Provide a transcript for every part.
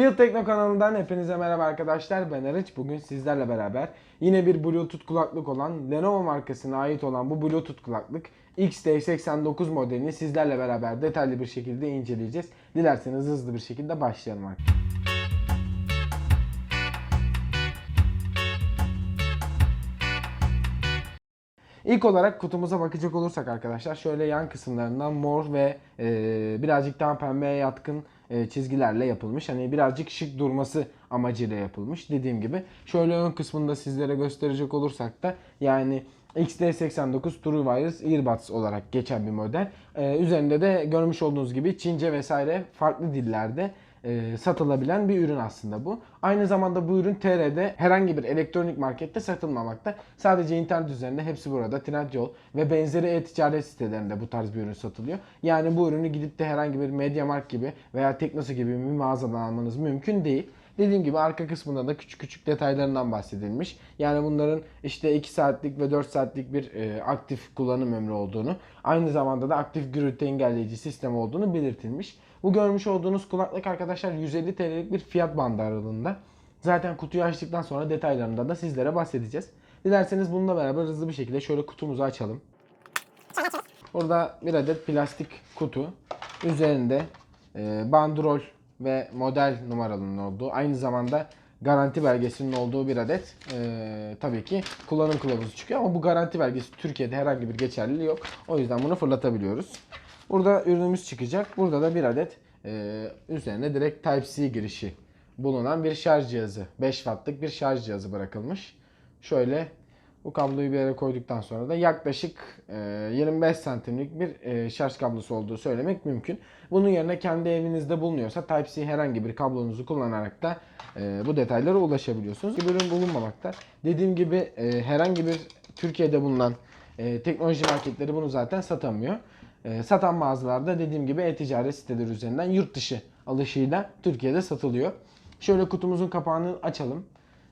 Field Tekno kanalından hepinize merhaba arkadaşlar. Ben Arıç. Bugün sizlerle beraber yine bir Bluetooth kulaklık olan Lenovo markasına ait olan bu Bluetooth kulaklık XT89 modelini sizlerle beraber detaylı bir şekilde inceleyeceğiz. Dilerseniz hızlı bir şekilde başlayalım arkadaşlar. İlk olarak kutumuza bakacak olursak arkadaşlar şöyle yan kısımlarından mor ve e, birazcık daha pembeye yatkın çizgilerle yapılmış. Hani birazcık şık durması amacıyla yapılmış. Dediğim gibi şöyle ön kısmında sizlere gösterecek olursak da yani XT89 True Wireless Earbuds olarak geçen bir model. E, üzerinde de görmüş olduğunuz gibi Çince vesaire farklı dillerde e, satılabilen bir ürün aslında bu. Aynı zamanda bu ürün TR'de herhangi bir elektronik markette satılmamakta. Sadece internet üzerinde hepsi burada Trendyol ve benzeri e-ticaret sitelerinde bu tarz bir ürün satılıyor. Yani bu ürünü gidip de herhangi bir MediaMarkt gibi veya Teknosa gibi bir mağazadan almanız mümkün değil. Dediğim gibi arka kısmında da küçük küçük detaylarından bahsedilmiş. Yani bunların işte 2 saatlik ve 4 saatlik bir e, aktif kullanım ömrü olduğunu, aynı zamanda da aktif gürültü engelleyici sistem olduğunu belirtilmiş. Bu görmüş olduğunuz kulaklık arkadaşlar 150 TL'lik bir fiyat bandı aralığında. Zaten kutuyu açtıktan sonra detaylarından da sizlere bahsedeceğiz. Dilerseniz bununla beraber hızlı bir şekilde şöyle kutumuzu açalım. Burada bir adet plastik kutu. Üzerinde e, bandrol ve model numaralarının olduğu, aynı zamanda garanti belgesinin olduğu bir adet e, tabii ki kullanım kılavuzu çıkıyor ama bu garanti belgesi Türkiye'de herhangi bir geçerliliği yok. O yüzden bunu fırlatabiliyoruz. Burada ürünümüz çıkacak. Burada da bir adet e, üzerine direkt Type-C girişi bulunan bir şarj cihazı. 5 wattlık bir şarj cihazı bırakılmış. Şöyle bu kabloyu bir yere koyduktan sonra da yaklaşık e, 25 santimlik bir e, şarj kablosu olduğu söylemek mümkün. Bunun yerine kendi evinizde bulunuyorsa Type-C herhangi bir kablonuzu kullanarak da e, bu detaylara ulaşabiliyorsunuz. Bir ürün bulunmamakta. Dediğim gibi e, herhangi bir Türkiye'de bulunan e, teknoloji marketleri bunu zaten satamıyor. E, satan mağazalarda dediğim gibi e-ticaret siteleri üzerinden yurt dışı alışıyla Türkiye'de satılıyor. Şöyle kutumuzun kapağını açalım.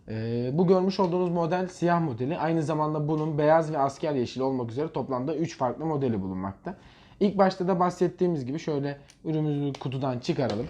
Ee, bu görmüş olduğunuz model siyah modeli. Aynı zamanda bunun beyaz ve asker yeşili olmak üzere toplamda 3 farklı modeli bulunmakta. İlk başta da bahsettiğimiz gibi şöyle ürünümüzü kutudan çıkaralım.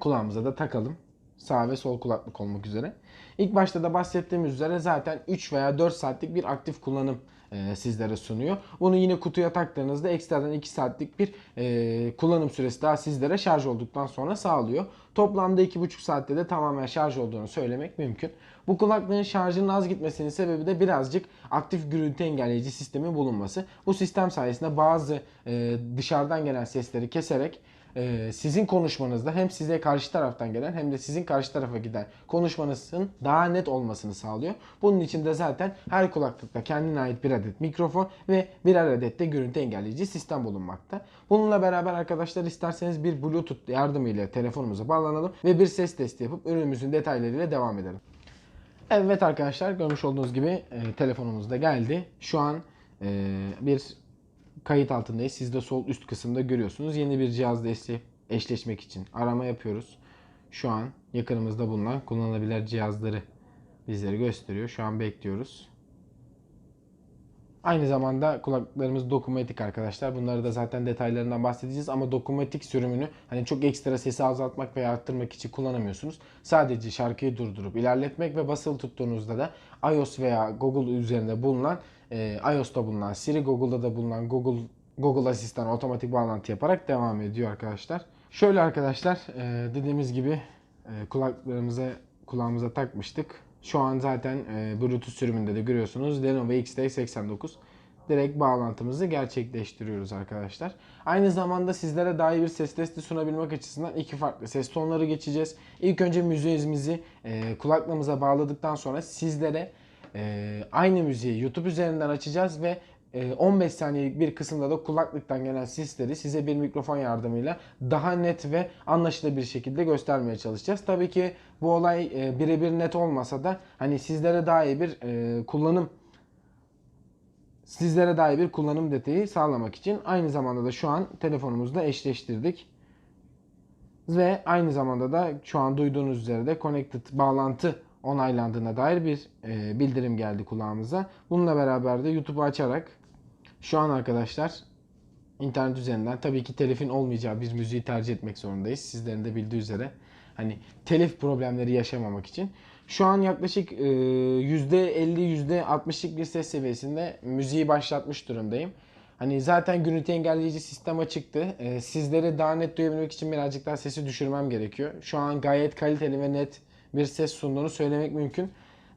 Kulağımıza da takalım. Sağ ve sol kulaklık olmak üzere. İlk başta da bahsettiğimiz üzere zaten 3 veya 4 saatlik bir aktif kullanım e, sizlere sunuyor. Bunu yine kutuya taktığınızda ekstradan 2 saatlik bir e, kullanım süresi daha sizlere şarj olduktan sonra sağlıyor. Toplamda 2,5 saatte de tamamen şarj olduğunu söylemek mümkün. Bu kulaklığın şarjının az gitmesinin sebebi de birazcık aktif gürültü engelleyici sistemi bulunması. Bu sistem sayesinde bazı e, dışarıdan gelen sesleri keserek e, sizin konuşmanızda hem size karşı taraftan gelen hem de sizin karşı tarafa giden konuşmanızın daha net olmasını sağlıyor. Bunun için de zaten her kulaklıkta kendine ait bir adet mikrofon ve birer adet de görüntü engelleyici sistem bulunmakta. Bununla beraber arkadaşlar isterseniz bir Bluetooth yardımıyla telefonumuza bağlanalım ve bir ses testi yapıp ürünümüzün detaylarıyla devam edelim. Evet arkadaşlar görmüş olduğunuz gibi e, telefonumuz da geldi. Şu an e, bir kayıt altındayız. Siz de sol üst kısımda görüyorsunuz. Yeni bir cihazla eşle- eşleşmek için arama yapıyoruz. Şu an yakınımızda bulunan kullanılabilir cihazları bizlere gösteriyor. Şu an bekliyoruz. Aynı zamanda kulaklıklarımız dokunmatik arkadaşlar. Bunları da zaten detaylarından bahsedeceğiz ama dokunmatik sürümünü hani çok ekstra sesi azaltmak veya arttırmak için kullanamıyorsunuz. Sadece şarkıyı durdurup ilerletmek ve basılı tuttuğunuzda da iOS veya Google üzerinde bulunan e, iOS'ta bulunan Siri, Google'da da bulunan Google Google Asistan otomatik bağlantı yaparak devam ediyor arkadaşlar. Şöyle arkadaşlar e, dediğimiz gibi e, kulaklarımıza kulağımıza takmıştık. Şu an zaten e, Bluetooth sürümünde de görüyorsunuz Lenovo XT89 direkt bağlantımızı gerçekleştiriyoruz arkadaşlar. Aynı zamanda sizlere daha iyi bir ses testi sunabilmek açısından iki farklı ses tonları geçeceğiz. İlk önce müziğimizi e, kulaklığımıza bağladıktan sonra sizlere e, aynı müziği YouTube üzerinden açacağız ve e, 15 saniyelik bir kısımda da kulaklıktan gelen sesleri size bir mikrofon yardımıyla daha net ve anlaşılır bir şekilde göstermeye çalışacağız. Tabii ki bu olay e, birebir net olmasa da hani sizlere daha iyi bir e, kullanım sizlere iyi bir kullanım detayı sağlamak için aynı zamanda da şu an telefonumuzla eşleştirdik. Ve aynı zamanda da şu an duyduğunuz üzere de connected bağlantı onaylandığına dair bir e, bildirim geldi kulağımıza. Bununla beraber de YouTube'u açarak şu an arkadaşlar internet üzerinden tabii ki telifin olmayacağı bir müziği tercih etmek zorundayız. Sizlerin de bildiği üzere. Hani telif problemleri yaşamamak için. Şu an yaklaşık e, %50 %60'lık bir ses seviyesinde müziği başlatmış durumdayım. Hani zaten gürültü engelleyici sistem açıktı. E, sizleri daha net duyabilmek için birazcık daha sesi düşürmem gerekiyor. Şu an gayet kaliteli ve net bir ses sunduğunu söylemek mümkün.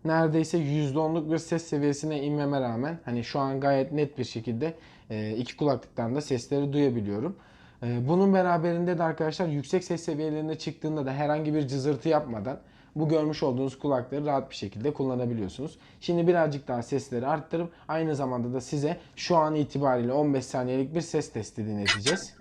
Neredeyse %10'luk bir ses seviyesine inmeme rağmen hani şu an gayet net bir şekilde e, iki kulaklıktan da sesleri duyabiliyorum. E, Bunun beraberinde de arkadaşlar yüksek ses seviyelerine çıktığında da herhangi bir cızırtı yapmadan bu görmüş olduğunuz kulakları rahat bir şekilde kullanabiliyorsunuz. Şimdi birazcık daha sesleri arttırıp aynı zamanda da size şu an itibariyle 15 saniyelik bir ses testi dinleteceğiz.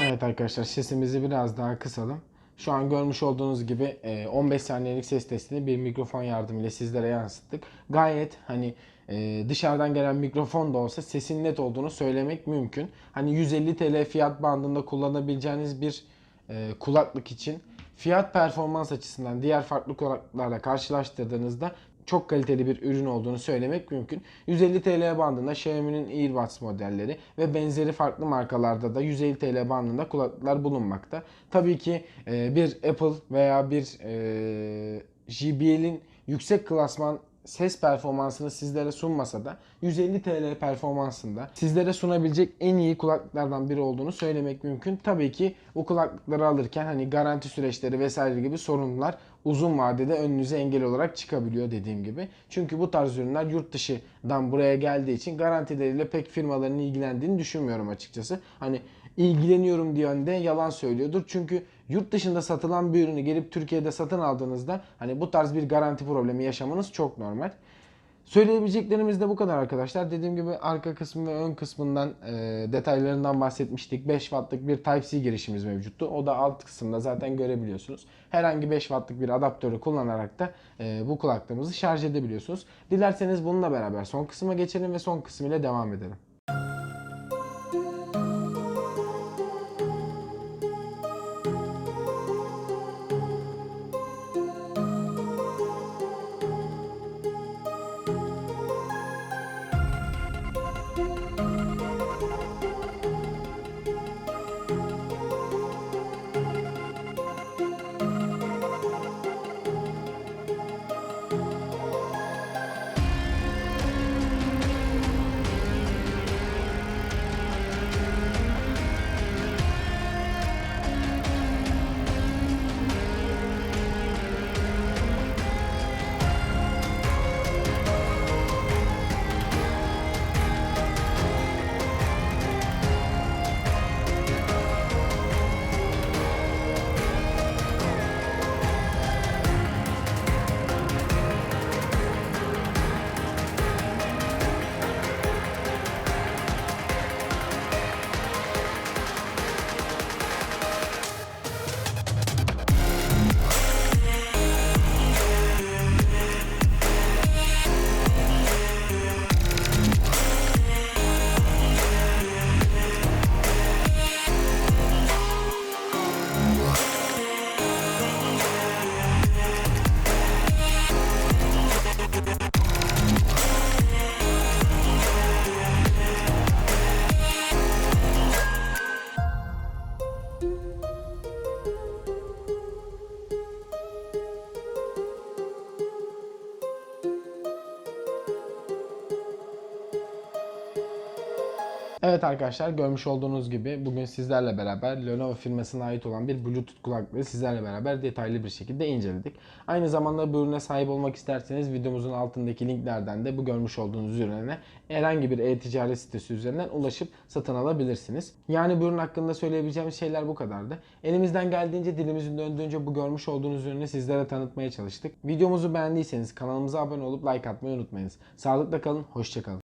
Evet arkadaşlar sesimizi biraz daha kısalım. Şu an görmüş olduğunuz gibi e, 15 saniyelik ses testini bir mikrofon yardımıyla sizlere yansıttık. Gayet hani e, dışarıdan gelen mikrofon da olsa sesin net olduğunu söylemek mümkün. Hani 150 TL fiyat bandında kullanabileceğiniz bir e, kulaklık için fiyat performans açısından diğer farklı kulaklıklarla karşılaştırdığınızda çok kaliteli bir ürün olduğunu söylemek mümkün. 150 TL bandında Xiaomi'nin Earbuds modelleri ve benzeri farklı markalarda da 150 TL bandında kulaklıklar bulunmakta. Tabii ki e, bir Apple veya bir e, JBL'in yüksek klasman ses performansını sizlere sunmasa da 150 TL performansında sizlere sunabilecek en iyi kulaklıklardan biri olduğunu söylemek mümkün. Tabii ki bu kulaklıkları alırken hani garanti süreçleri vesaire gibi sorunlar uzun vadede önünüze engel olarak çıkabiliyor dediğim gibi. Çünkü bu tarz ürünler yurt dışından buraya geldiği için garantileriyle pek firmaların ilgilendiğini düşünmüyorum açıkçası. Hani ilgileniyorum diyen de yalan söylüyordur. Çünkü yurt dışında satılan bir ürünü gelip Türkiye'de satın aldığınızda hani bu tarz bir garanti problemi yaşamanız çok normal. Söyleyebileceklerimiz de bu kadar arkadaşlar. Dediğim gibi arka kısmı ve ön kısmından e, detaylarından bahsetmiştik. 5 wattlık bir Type-C girişimiz mevcuttu. O da alt kısımda zaten görebiliyorsunuz. Herhangi 5 wattlık bir adaptörü kullanarak da e, bu kulaklığımızı şarj edebiliyorsunuz. Dilerseniz bununla beraber son kısma geçelim ve son kısmı ile devam edelim. Evet arkadaşlar görmüş olduğunuz gibi bugün sizlerle beraber Lenovo firmasına ait olan bir Bluetooth kulaklığı sizlerle beraber detaylı bir şekilde inceledik. Aynı zamanda bu ürüne sahip olmak isterseniz videomuzun altındaki linklerden de bu görmüş olduğunuz ürüne herhangi bir e-ticaret sitesi üzerinden ulaşıp satın alabilirsiniz. Yani bu ürün hakkında söyleyebileceğim şeyler bu kadardı. Elimizden geldiğince dilimizin döndüğünce bu görmüş olduğunuz ürünü sizlere tanıtmaya çalıştık. Videomuzu beğendiyseniz kanalımıza abone olup like atmayı unutmayınız. Sağlıkla kalın, hoşçakalın.